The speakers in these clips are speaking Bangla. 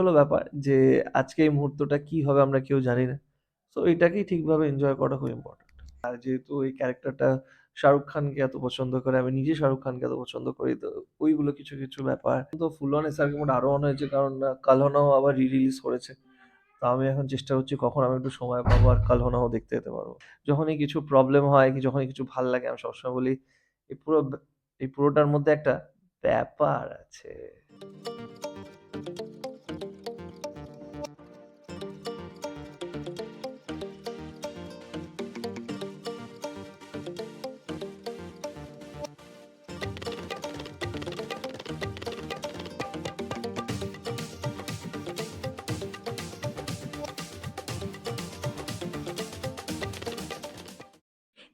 হলো ব্যাপার যে আজকে এই মুহূর্তটা কি হবে আমরা কেউ জানি না। সো এটাকেই ঠিকভাবে এনজয় করা খুব ইম্পোর্টেন্ট। আর যেহেতু এই ক্যারেক্টারটা শাহরুখ খানকে এত পছন্দ করে, আমি নিজে শাহরুখ খানকে এত পছন্দ করি। তো ওইগুলো কিছু, কিছু ব্যাপার। তো ফুল অন এসআরকে মোড আরও অন হয়েছে কারণ আ কাল হো না হো আবার রি-রিলিজ করেছে। তো আমি এখন চেষ্টা করছি কখন আমি একটু সময় পাবো আর কাল হো না হো দেখতে যেতে পারব। যখনই কিছু প্রবলেম হয়, কি যখনই কিছু ভালো লাগে আমি সবসময় বলি এই পুরো এই পুরোটার মধ্যে একটা ব্যাপার আছে।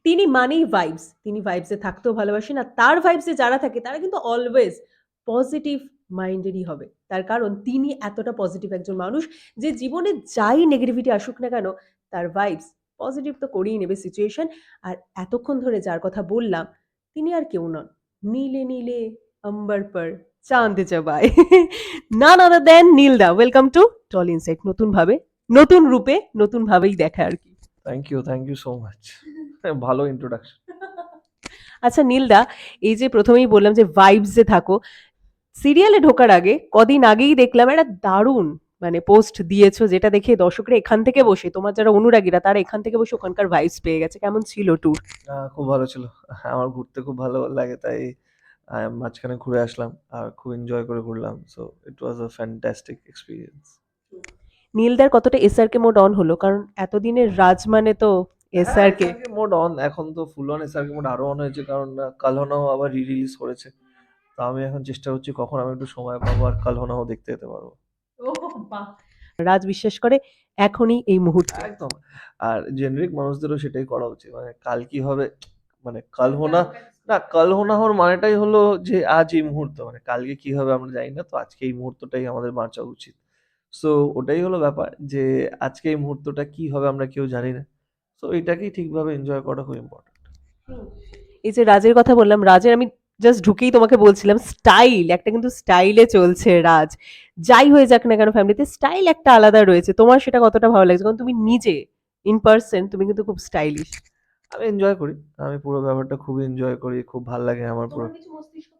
তিনি মানেই ভাইবস। তিনি ভাইবস থাকতেও ভালোবাসেন। আর তার ভাইবস যারা থাকে তারা কিন্তু অলওয়েজ পজিটিভ মাইন্ডেরই হবে। তার কারণ তিনি এতটা পজিটিভ একজন মানুষ যে জীবনে যাই নেগেটিভিটি আসুক না কেন তার ভাইবস পজিটিভ তো করেই নেবে সিচুয়েশন। আর এতক্ষণ ধরে যার কথা বললাম তিনি আর কেউ নন। নীলে নীলে অম্বর পর চাঁদ না নান আদার দ্যান নীলদা। ওয়েলকাম টু টল ইনসাইট নতুনভাবে, নতুন রূপে, নতুনভাবেই দেখা আর কি thank you, thank you so much. ভালো ইন্ট্রোডাকশন। আচ্ছা নীলদা, এই যে প্রথমেই বললাম যে ভাইবস থাকো। সিরিয়ালে ঢোকার আগে কদিন আগেই দেখলাম একটা দারুণ মানে পোস্ট দিয়েছ যেটা দেখে দর্শকরা এখান থেকে বসে তোমার যারা অনুরাগীরা তারা এখান থেকে বসে ওখানকার ভাইবস পেয়ে গেছে। কেমন ছিল ট্যুর? খুব ভালো ছিল। আমার ঘুরতে খুব ভালো লাগে তাই মাঝখানে ঘুরে আসলাম। আর খুব এনজয় করে ঘুরলাম। So it was a fantastic experience. নীলদার কতটা এসআরকে মোড অন হলো? কারণ এতদিনের রাজ মানে তো হ্যাঁ, এসআরকে। Mode on. এখন তো ফুল অন এসআরকে মোড আরও অন হয়েছে কারণ আ কাল হো না হো আবার রি-রিলিজ করেছে। তো আমি এখন চেষ্টা করছি কখন আমি একটু সময় পাবো আর কাল হো না হো দেখতে যেতে পারব। রাজ বিশ্বাস করে এখনই এই মুহূর্তে। একদম। আর জেনেরিক মানুষদেরও সেটাই করা উচিত। মানে কাল কি হবে মানে কাল হো না কাল হো না হোর মানেটাই হলো যে আজ এই মুহূর্ত। মানে কালকে কি হবে আমরা জানি না। তো আজকে এই মুহূর্তটাই আমাদের বাঁচা উচিত। সো ওটাই হলো ব্যাপার যে আজকে এই মুহূর্তটা কি হবে আমরা কেউ জানি না। সো এটাকেই ঠিকভাবে এনজয় করা খুব ইম্পোর্টেন্ট। এই যে রাজের কথা বললাম, রাজের আমি জাস্ট ঢুকেই তোমাকে বলছিলাম স্টাইল একটা কিন্তু স্টাইলে চলছে রাজ। যাই হয়ে যাক না কেন ফ্যামিলিতে স্টাইল একটা আলাদা রয়েছে। তোমার সেটা কতটা ভালো লাগছে? কারণ তুমি নিজে ইন পারসন তুমি কিন্তু খুব স্টাইলিশ। আমি এনজয় করি। আমি পুরো ব্যাপারটা খুব এনজয় করি। খুব ভালো লাগে আমার পুরো মস্তিষ্ক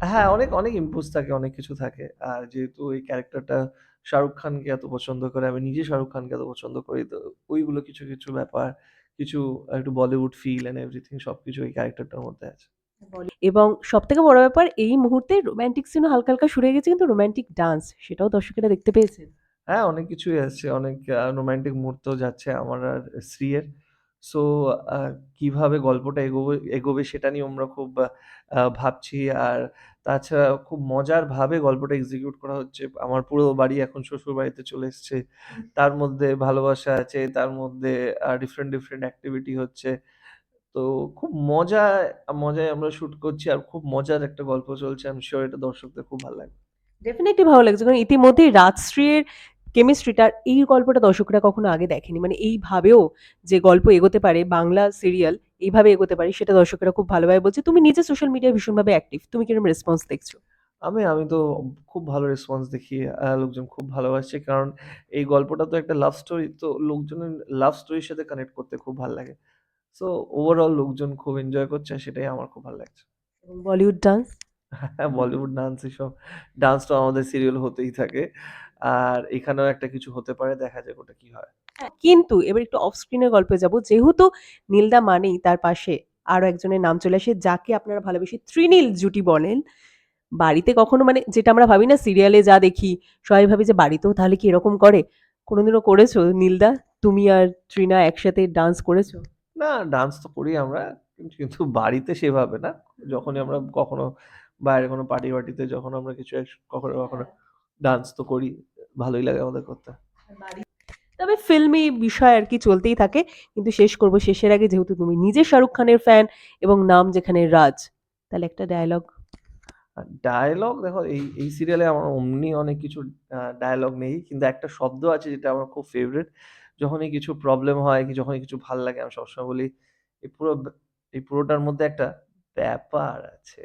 হ্যাঁ, অনেক, অনেক ইমপুলস থাকে, অনেক কিছু থাকে। আর যেহেতু এই ক্যারেক্টারটা শাহরুখ খানকে এত পছন্দ করে, আমি নিজে শাহরুখ খানকে এত পছন্দ করি। তো ওইগুলো কিছু, কিছু ব্যাপার, কিছু একটু বলিউড ফিল অ্যান্ড এভরিথিং সবকিছু এই ক্যারেক্টারটার মধ্যে আছে। এবং সব থেকে বড় ব্যাপার এই মুহূর্তে রোমান্টিক সিনও হালকা, হালকা শুরু হয়ে গেছে কিন্তু রোমান্টিক ডান্স সেটাও দর্শকেরা দেখতে পেয়েছেন। হ্যাঁ, অনেক কিছুই আছে অনেক রোমান্টিক মুহূর্তও যাচ্ছে আমার আর স্ত্রীয়ের। সো কীভাবে গল্পটা এগোবে এগোবে সেটা নিয়ে আমরা খুব ভাবছি। আর তাছাড়া খুব মজারভাবে গল্পটা এক্সিকিউট করা হচ্ছে। আমার পুরো বাড়ি এখন শ্বশুর বাড়িতে চলে এসছে। তার মধ্যে ভালোবাসা আছে, তার মধ্যে ডিফারেন্ট, ডিফারেন্ট অ্যাক্টিভিটি হচ্ছে। তো খুব মজায় মজায় আমরা শুট করছি আর খুব মজার একটা গল্প চলছে। আমি শিওর এটা দর্শকদের খুব ভালো লাগবে। ডেফিনিটলি ভালো লাগছে। কারণ ইতিমধ্যেই রাজশ্রীর কেমিস্ট্রিটা এই গল্পটা দর্শকরা কখনো আগে দেখেনি। মানে এইভাবেও যে গল্প এগোতে পারে বাংলা সিরিয়াল এইভাবে এগোতে পারে সেটা দর্শকেরা খুব ভালোভাবে বলছে। তুমি নিজে সোশ্যাল মিডিয়ায় ভীষণভাবে অ্যাক্টিভ। তুমি কীরকম রেসপন্স দেখছ? আমি আমি তো খুব ভালো রেসপন্স দেখি। লোকজন খুব ভালোবাসছে। কারণ এই গল্পটা তো একটা লাভ স্টোরি। তো লোকজনের লাভ স্টোরির সাথে কানেক্ট করতে খুব ভালো লাগে। সো ওভারঅল লোকজন খুব এনজয় করছে। সেটাই আমার খুব ভালো লাগছে। বলিউড ডান্স? হ্যাঁ, বলিউড ডান্স এসব ডান্স তো আমাদের সিরিয়াল হতেই থাকে। আর এখানেও একটা কিছু হতে পারে। দেখা যাক ওটা কি হয়। হ্যাঁ, কিন্তু এবার একটু অফ স্ক্রিন এর গল্পে যাব। যেহেতু নীলদা মানেই তার পাশে আরও একজনের নাম চলে আসে যাকে আপনারা ভালোবেসে ত্রিনীল জুটি বলেন। বাড়িতে কখনো মানে যেটা আমরা ভাবি না সিরিয়ালে যা দেখি সবাই ভাবি যে বাড়িতেও তাহলে কি এরকম করে? কোনোদিনও করেছ নীলদা? তুমি আর তৃণা একসাথে ডান্স করেছ? না ডান্স তো করি আমরা। কিন্তু বাড়িতে সেভাবে না। যখনই আমরা কখনো বাইরে কোনো পার্টি-ওয়ার্টিতে যখন আমরা কিছু কখনো, কখনো ডান্স তো করি। ভালোই লাগে আমাদের করতে। তবে ফিল্মি বিষয় আর কি চলতেই থাকে। কিন্তু শেষ করব শেষের আগে যেহেতু তুমি নিজে শাহরুখ খানের ফ্যান এবং নাম যেখানে রাজ। তাহলে একটা ডায়লগ ডায়ালগ দেখো এই, এই সিরিয়ালে আমার অমনি অনেক কিছু ডায়লগ নেই। কিন্তু একটা শব্দ আছে যেটা আমার খুব ফেভারিট। যখনই কিছু প্রবলেম হয়, কি যখনই কিছু ভালো লাগে আমি সবসময় বলি এই পুরো এই পুরোটার মধ্যে একটা ব্যাপার আছে।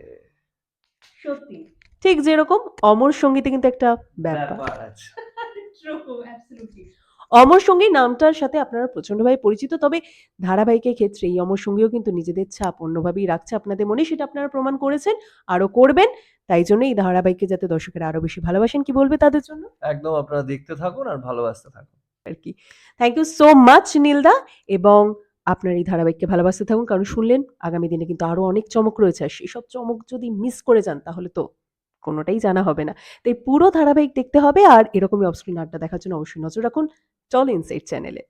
সত্যি। ঠিক যেরকম অমর সঙ্গীতে কিন্তু একটা ব্যাপার। আছে। অমর সঙ্গী নামটার সাথে আপনারা প্রচন্ডভাবে পরিচিত তবে ধারাবাহিকের ক্ষেত্রে এই অমর সঙ্গীও কিন্তু নিজেদের ছাপ অন্যভাবেই রাখছে আপনাদের মনে সেটা আপনারা প্রমাণ করেছেন আরও করবেন। তাই জন্য এই ধারাবাহিককে যাতে দর্শকেরা আরও বেশি ভালোবাসেন কি বলবে তাদের জন্য? একদম আপনারা দেখতে থাকুন আর ভালোবাসতে থাকুন। আর কি। থ্যাংক ইউ সো মাচ নীলদা এবং আপনার এই ধারাবাহিককে ভালোবাসতে থাকুন কারণ শুনলেন আগামী দিনে কিন্তু আরও অনেক চমক রয়েছে আর সেই সব চমক যদি মিস করে যান তাহলে তো কোনোটাই জানা হবে না। তাই পুরো ধারাবাহিক দেখতে হবে আর এরকমই অফস্ক্রিন আড্ডা দেখার জন্য অবশ্যই নজর রাখুন। চল ইনসাইট চ্যানেলে।